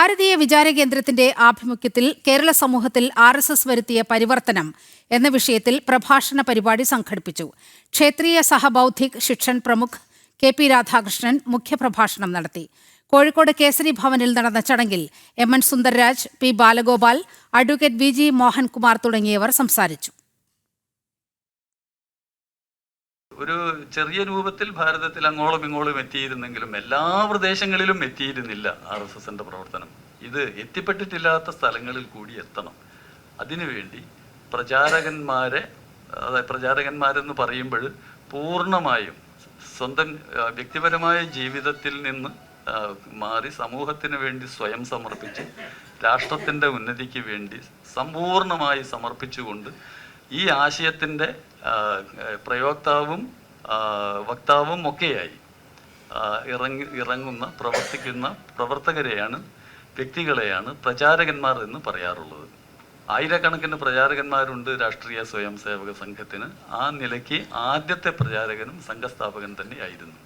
ഭാരതീയ വിചാര കേന്ദ്രത്തിന്റെ ആഭിമുഖ്യത്തിൽ കേരള സമൂഹത്തിൽ ആർ എസ് എസ് വരുത്തിയ പരിവർത്തനം എന്ന വിഷയത്തിൽ പ്രഭാഷണ പരിപാടി സംഘടിപ്പിച്ചു. ക്ഷേത്രീയ സഹബൌദ്ധിക് ശിക്ഷൻ പ്രമുഖ് കെ പി രാധാകൃഷ്ണൻ മുഖ്യപ്രഭാഷണം നടത്തി. കോഴിക്കോട് കേസരി ഭവനിൽ നടന്ന ചടങ്ങിൽ M N Sundarraj P Balagopal advocate V G Mohankumar തുടങ്ങിയവർ സംസാരിച്ചു. ഒരു ചെറിയ രൂപത്തിൽ ഭാരതത്തിൽ അങ്ങോളം ഇങ്ങോളം എത്തിയിരുന്നെങ്കിലും എല്ലാ പ്രദേശങ്ങളിലും എത്തിയിരുന്നില്ല ആർ എസ് എസിന്റെ പ്രവർത്തനം. ഇത് എത്തിപ്പെട്ടിട്ടില്ലാത്ത സ്ഥലങ്ങളിൽ കൂടി എത്തണം. അതിനുവേണ്ടി പ്രചാരകന്മാരെ അതായത് പ്രചാരകന്മാരെന്ന് പറയുമ്പോൾ പൂർണമായും സ്വന്തം വ്യക്തിപരമായ ജീവിതത്തിൽ നിന്ന് മാറി സമൂഹത്തിന് വേണ്ടി സ്വയം സമർപ്പിച്ച് രാഷ്ട്രത്തിന്റെ ഉന്നതിക്ക് വേണ്ടി സമ്പൂർണമായി സമർപ്പിച്ചുകൊണ്ട് ഈ ആശയത്തിന്റെ പ്രയോക്താവും വക്താവും ഒക്കെയായി. ഇറങ്ങി ഇറങ്ങുന്ന പ്രവർത്തിക്കുന്ന പ്രവർത്തകരെയാണ് വ്യക്തികളെയാണ് പ്രചാരകന്മാർ എന്ന് പറയാറുള്ളത്. ആയിരക്കണക്കിന് പ്രചാരകന്മാരുണ്ട് രാഷ്ട്രീയ സ്വയം സേവക സംഘത്തിന്. ആ നിലയ്ക്ക് ആദ്യത്തെ പ്രചാരകനും സംഘസ്ഥാപകൻ തന്നെയായിരുന്നു